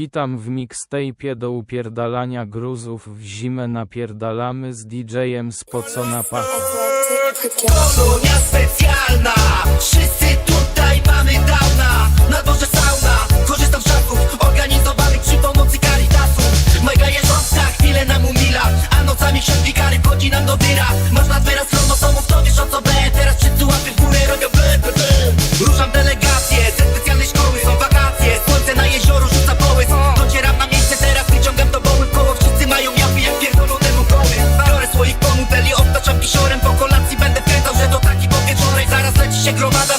Witam w mixtape do upierdalania gruzów w zimę napierdalamy z DJ-em spocona pacha. Polonia specjalna, wszyscy tutaj mamy downa, na dworze sauna, korzystam z szafków organizowanych przy pomocy karitasu. Mojga jeżdżąca chwilę nam umila, a nocami książki kary chodzi nam do dyra. Masz na teraz chromosomów, to wiesz o co B, teraz wszyscy łapy w górę robią b, b, b. Ruszam delegację ze specjalnej szkoły, są wakacje, słońce na jezioro rzuca po po kolacji będę pytał, że do takiej powieczonej zaraz leci się gromada.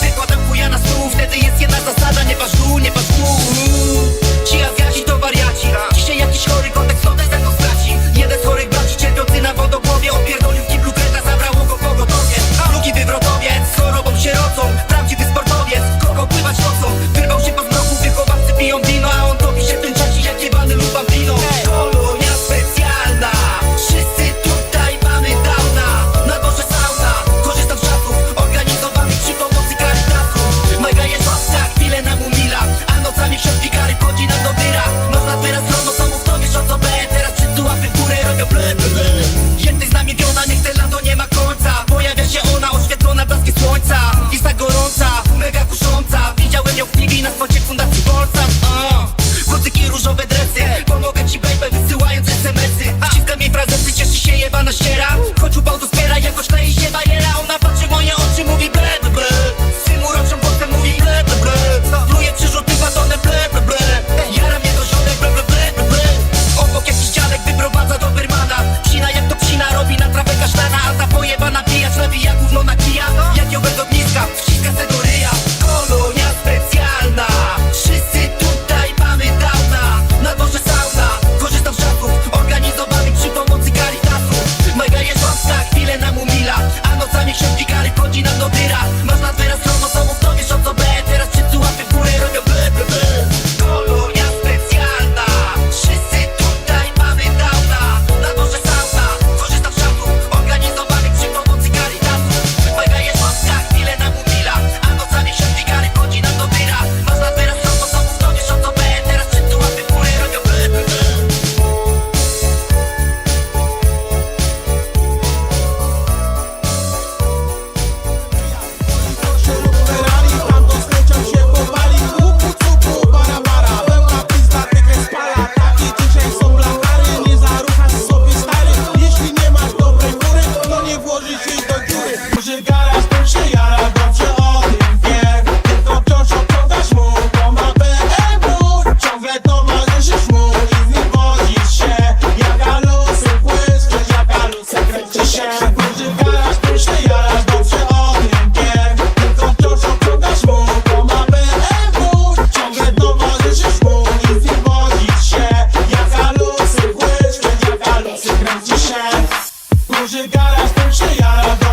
Hoje garaj, tu și iară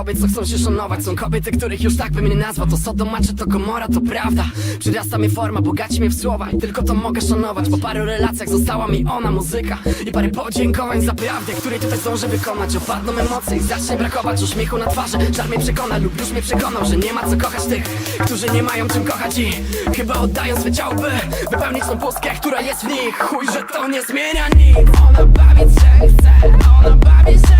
kobiet, co chcą się szanować. Są kobiety, których już tak bym nie nazwał. To sodomaczy, to komora, to prawda. Przyrasta mi forma, bogaci mnie w słowa. I tylko to mogę szanować. Po paru relacjach została mi ona muzyka. I parę podziękowań za prawdę Której tutaj zdążę wykonać. Opadną emocje i zacznie brakować uśmiechu na twarzy. Żar mnie przekona lub już mnie przekonał Że nie ma co kochać tych, którzy nie mają czym kochać. I chyba oddają swe ciało, by Wypełnić tą pustkę, która jest w nich. Chuj, że to nie zmienia nic. Ona bawi się chce, ona bawi się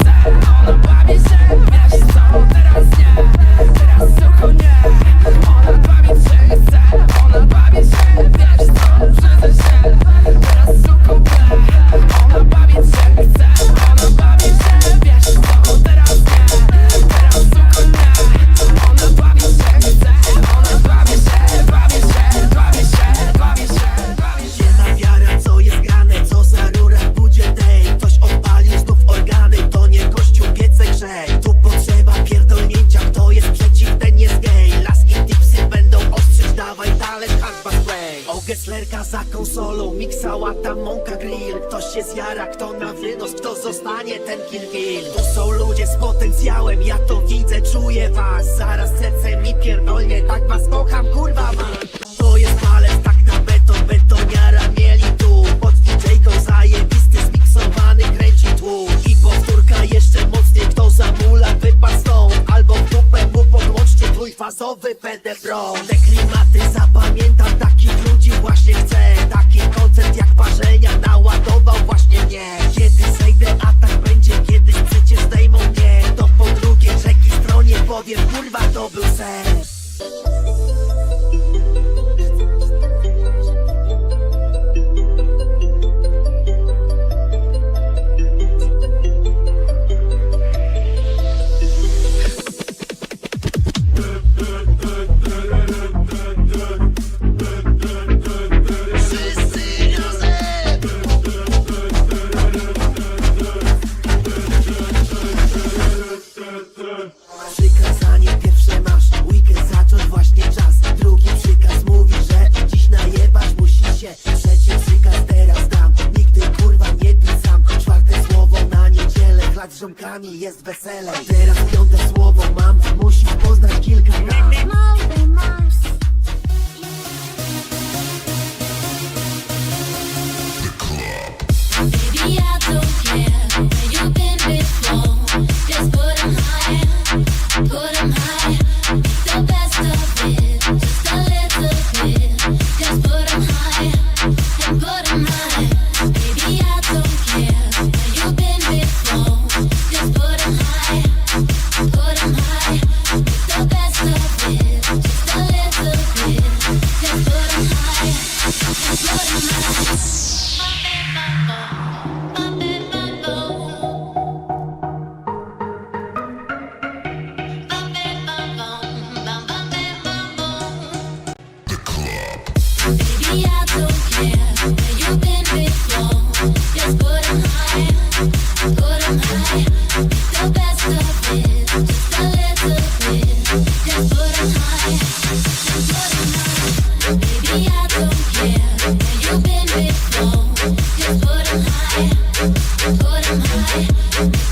Cisza za konsolą, miksa, łata, mąka, grill. Ktoś się zjara, kto na wynos, kto zostanie, ten kill kill. Tu są ludzie z potencjałem, ja to widzę, czuję was. Zaraz serce mi pierdolnie, tak was kocham, kurwa mam To jest palec, tak na beton, betoniara mieli tu. Pod DJ-ką zajebisty, zmiksowany kręci tłum. I powtórka jeszcze mocniej, kto zamula, wypadł stąd. Albo w dupę mu podłączcie trójfazowy PD Pro. Te właśnie chcę. Taki koncert jak parzenia naładował właśnie mnie. Kiedy zejdę, atak będzie kiedyś przecież zdejmą mnie. To po drugiej rzeki stronie powiem, kurwa to był sen niedzielę Chlać z żonkami jest wesele Teraz piąte słowo mam Musisz poznać kilka raz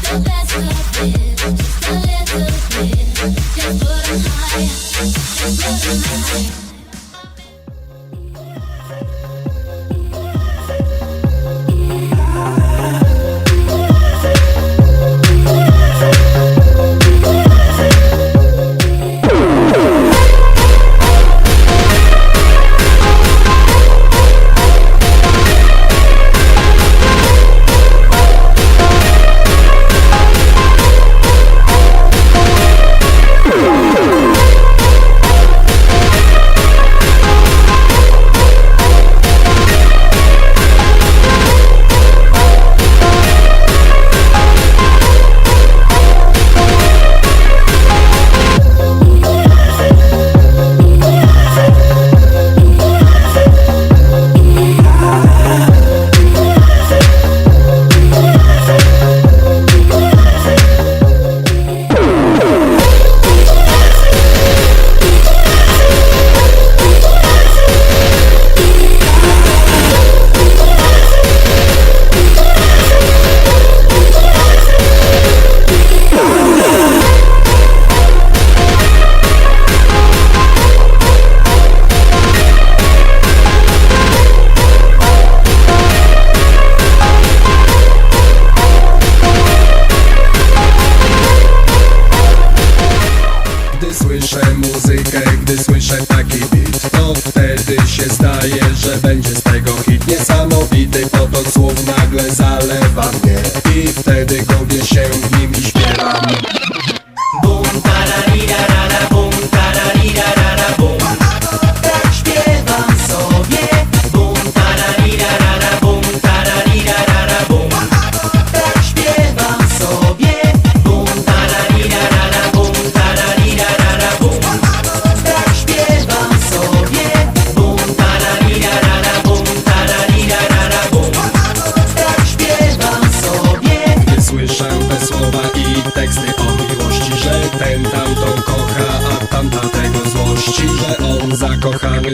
the best of it,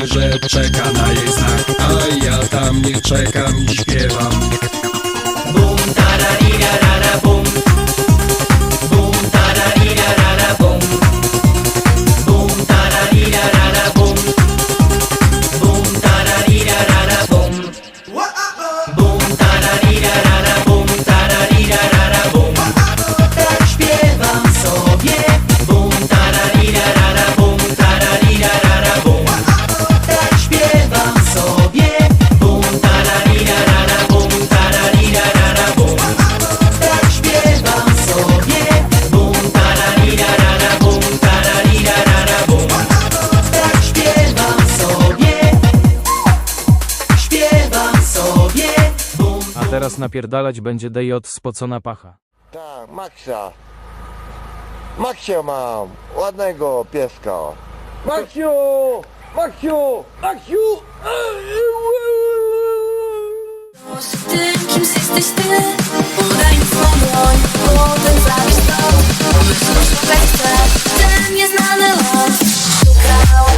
że czeka na jej znak A ja tam nie czekam i śpiewam napierdalać będzie DJ spocona pacha. Tak, Maxa. Maxia mam, ładnego pieska. Maxiu! Maxiu! Maxiu! Ty, kimś jesteś ty? Podaj mi swą dłoń, potem zabierz to Pomyśl, szukaj chcę, ten nieznany los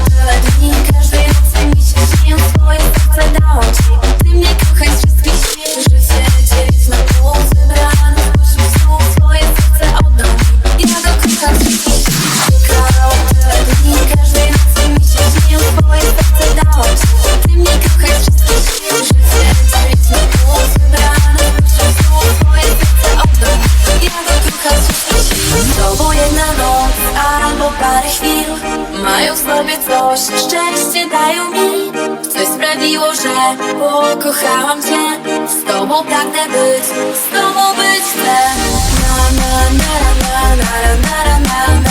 tyle dni, każdej nocy mi się śnił Swoje serce dałam ci, mnie kochaj z wszystkich sił Życie dzielić na pół, wybrany spośród snów Swoje serce oddam ja go kocham z wszystkich. Szukałam dni, każdej nocy mi się śnił Swoje serce ci, ty z wszystkich Życie dzielić na pół, Swoje ja jedna noc, albo parę chwil. Mają w sobie coś, szczęście dają sprawiło, że pokochałam cię Z tobą pragnę być, z tobą być chcę Na na na na na na na na na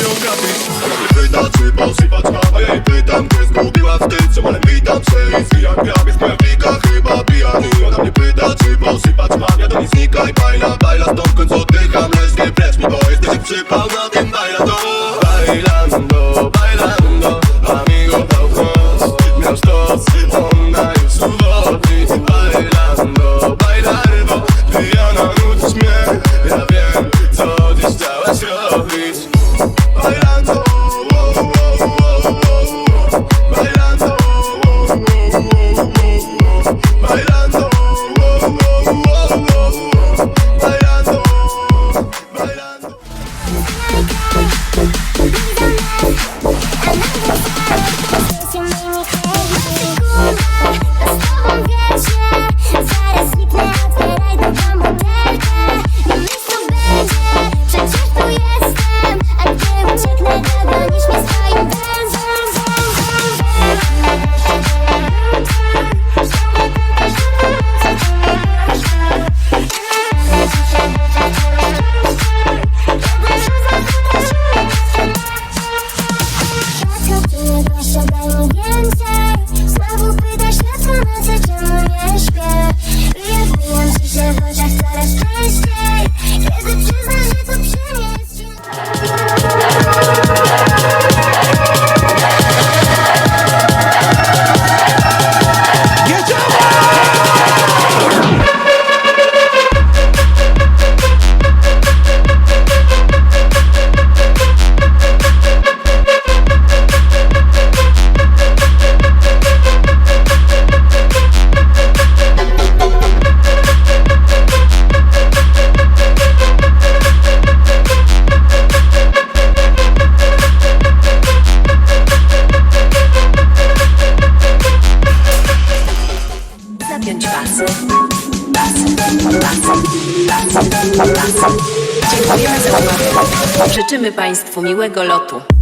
zabić, by ją trafić Ona mnie pyta, czy posypać mam A ja jej pytam, gdzie zgubiła wstyd Czemu ale witam się i zwijam gram Jest moja klika, chyba pijany. Ona mnie pyta, czy posypać mam Ja do niej znikaj, bajla, bajla Stąd w końcu oddycham, lecz nie precz mi Bo jesteś przypał na Życzymy Państwu miłego lotu.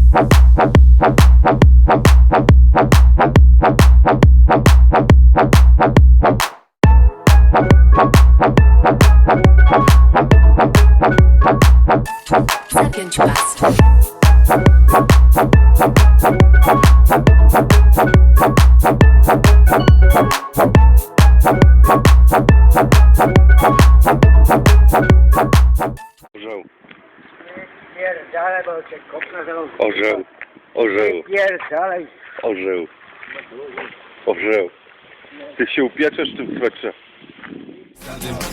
Dalej. Orzeł. Orzeł. Ty się upieczesz w tym swetrze.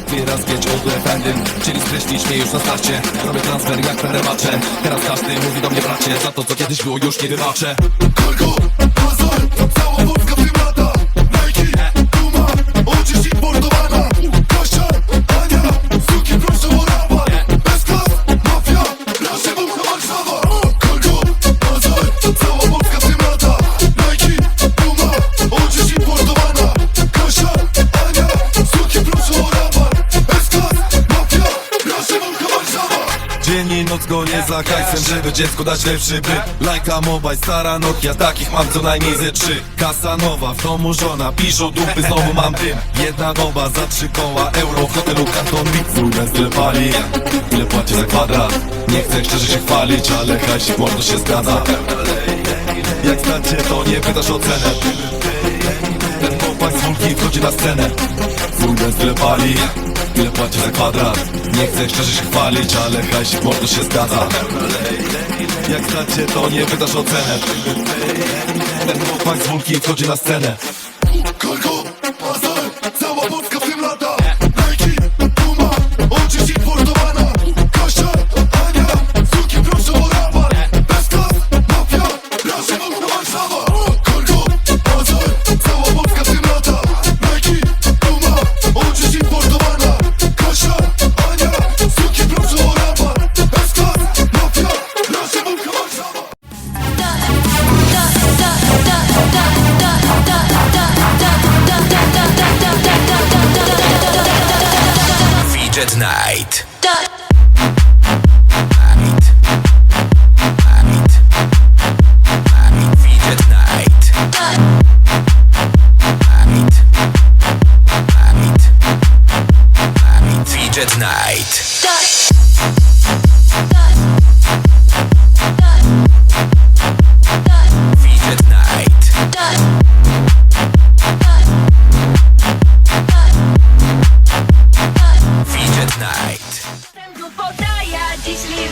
Wyraz wiecie o efendym Chcieli skreślić mnie już na starcie Robię transfer jak na remacze Teraz każdy mówi do mnie bracie Za to co kiedyś było już nie wybaczę Gonię za hajsem Żeby dziecku dać lepszy byt. Lajka mobile, stara Nokia Takich mam co najmniej ze trzy. Kasa nowa, w domu żona Piszą dupy, znowu mam dym. Jedna doba za trzy koła Euro w hotelu Canton Beach Frugal tyle pali Ile płaci za kwadrat? Nie chcę szczerze się chwalić Ale hajsik mordo się zgadza. Jak znacie to nie pytasz o cenę. Ten chłopak z wulki wchodzi na scenę. Frugal tyle pali Ile płaci za kwadrat? Nie chcę szczerze się chwalić, ale hajsik mordo się zgadza. Jak znacie to nie pytasz o cenę Ten chłopak z wulki wchodzi na scenę at night.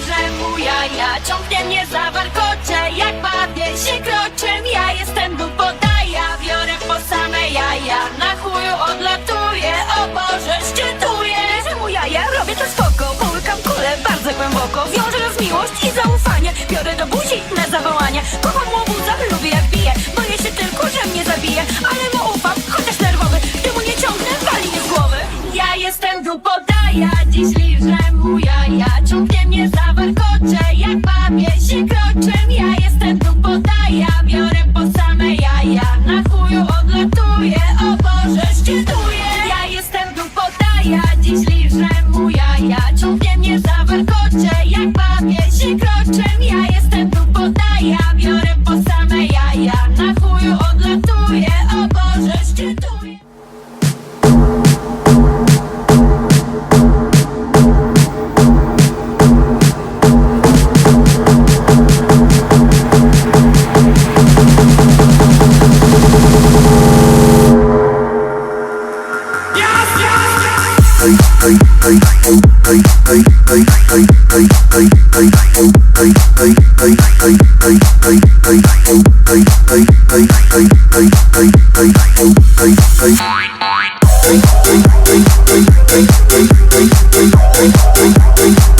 Dziś liżę mu jaja Ciągnie mnie za warkocze, jak bawię się kroczem Ja jestem podaja, biorę po same jaja Na chuju odlatuję, o Boże, szczytuję. Liżę mu jaja, robię to spoko? Połykam kulę bardzo głęboko. Wiążę nas miłość i zaufanie. Biorę do buzi na zawołanie. Kocham łobuza, lubię jak bije. Boję się tylko, że mnie zabije. Ale mu ufam, chociaż nerwowy Gdy mu nie ciągnę, wali mnie z głowy. Ja jestem podaja, dziś liżę mu jaja Hey, hey,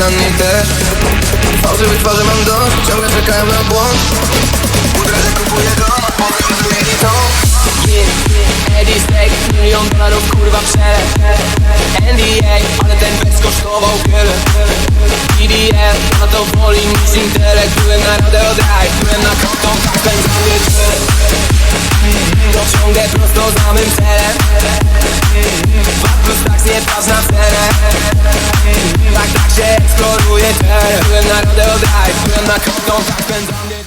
na mnie też. Fałszywych twarzy mam dość, ciągle czekają na błąd. Uderzę, kupuję go, powiem, zmieni to Eddie Steak, milion dolarów, kurwa przelew NDA, ale ten bez kosztował wiele. EDM, a to woli niż intelekt Byłem na radę od raj, byłem na konto, tak spędzam wieczór to ciągle prosto za mym celem. Dwa plus tak nie patrz na cenę. Tak, tak się eksploruje. Teren Byłem na rodeo drive, byłem na konto, tak spędzam